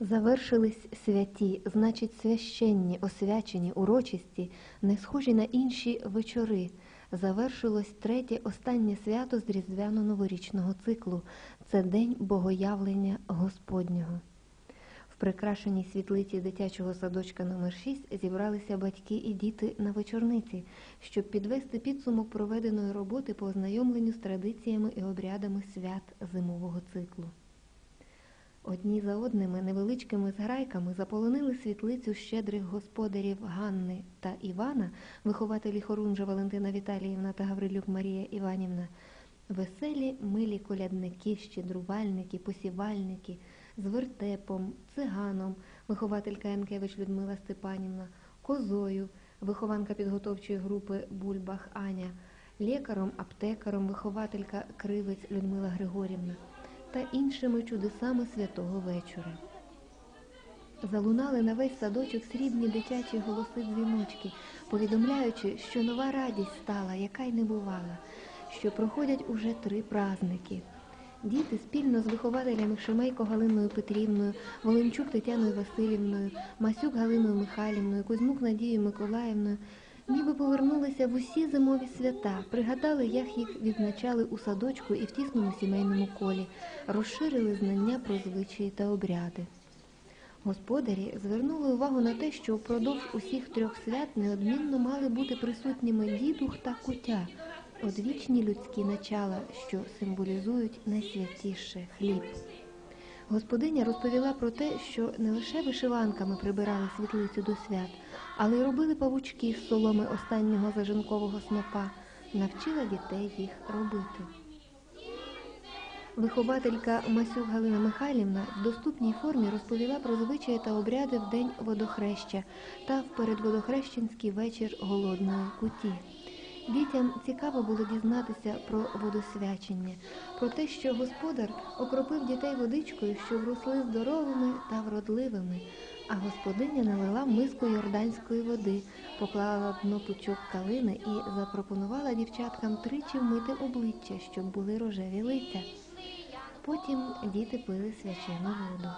Завершились святі, значить священні, освячені, урочисті, не схожі на інші вечори. Завершилось третє останнє свято з різдвяно-новорічного циклу. Це день богоявлення Господнього. В прикрашеній світлиці дитячого садочка номер 6 зібралися батьки і діти на вечорниці, щоб підвести підсумок проведеної роботи по ознайомленню з традиціями і обрядами свят зимового циклу. Одні за одними невеличкими зграйками заполонили світлицю щедрих господарів Ганни та Івана, вихователі Хорунжа Валентина Віталіївна та Гаврилюк Марія Іванівна, веселі милі колядники, щедрувальники, посівальники з вертепом, циганом, вихователька Янкевич Людмила Степанівна, козою, вихованка підготовчої групи Бульбах Аня, лікаром, аптекаром, вихователька Кривець Людмила Григорівна та іншими чудесами святого вечора. Залунали на весь садочок срібні дитячі голоси дзвіночки, повідомляючи, що нова радість стала, яка й не бувала, що проходять уже три праздники. Діти спільно з вихователями Шемейко Галиною Петрівною, Волинчук Тетяною Васильівною, Масюк Галиною Михайлівною, Кузьмук Надією Миколаївною, ніби повернулися в усі зимові свята, пригадали, як їх відзначали у садочку і в тісному сімейному колі, розширили знання про звичаї та обряди. Господарі звернули увагу на те, що впродовж усіх трьох свят неодмінно мали бути присутніми дідух та кутя, одвічні людські начала, що символізують найсвятіше хліб. Господиня розповіла про те, що не лише вишиванками прибирали світлицю до свят, але й робили павучки з соломи останнього зажинкового снопа, навчила дітей їх робити. Вихователька Масюк Галина Михайлівна в доступній формі розповіла про звичаї та обряди в день водохреща та в передводохрещенський вечір голодної куті. Дітям цікаво було дізнатися про водосвячення, про те, що господар окропив дітей водичкою, що вросли здоровими та вродливими, а господиня налила миску йорданської води, поклала дно пучок калини і запропонувала дівчаткам тричі вмити обличчя, щоб були рожеві лиця. Потім діти пили свячену воду.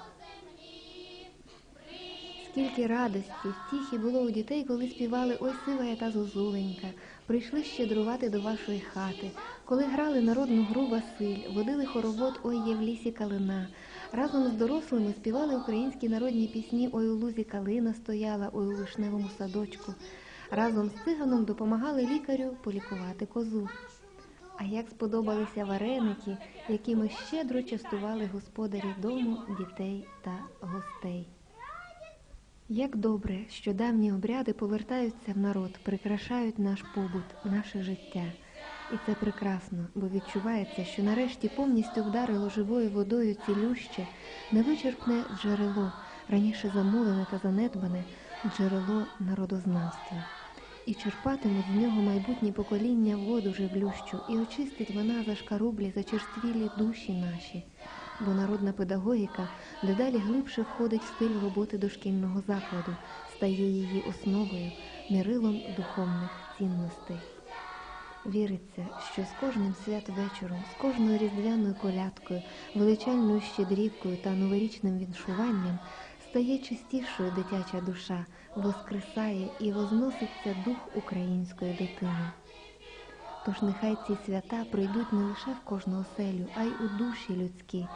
Скільки радості, втіхи було у дітей, коли співали Ой сивая та зозуленька, прийшли щедрувати до вашої хати, коли грали народну гру Василь, водили хоровод Ой є в лісі калина. Разом з дорослими співали українські народні пісні Ой у лузі калина стояла, ой у вишневому садочку. Разом з циганом допомагали лікарю полікувати козу. А як сподобалися вареники, якими щедро частували господарі дому, дітей та гостей. Як добре, що давні обряди повертаються в народ, прикрашають наш побут, наше життя. І це прекрасно, бо відчувається, що нарешті повністю вдарило живою водою цілюще, невичерпне джерело, раніше замулене та занедбане джерело народознавства. І черпатимуть з нього майбутні покоління воду живлющу, і очистить вона зашкарублі, зачерствілі душі наші. Бо народна педагогіка дедалі глибше входить в стиль роботи дошкільного закладу, стає її основою, мірилом духовних цінностей. Віриться, що з кожним святвечором, з кожною різдвяною колядкою, величальною щедрівкою та новорічним віншуванням стає чистішою дитяча душа, воскресає і возноситься дух української дитини. Тож нехай ці свята прийдуть не лише в кожну оселю, а й у душі людські,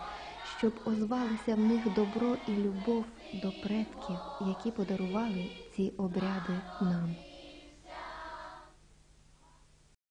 щоб озвалися в них добро і любов до предків, які подарували ці обряди нам.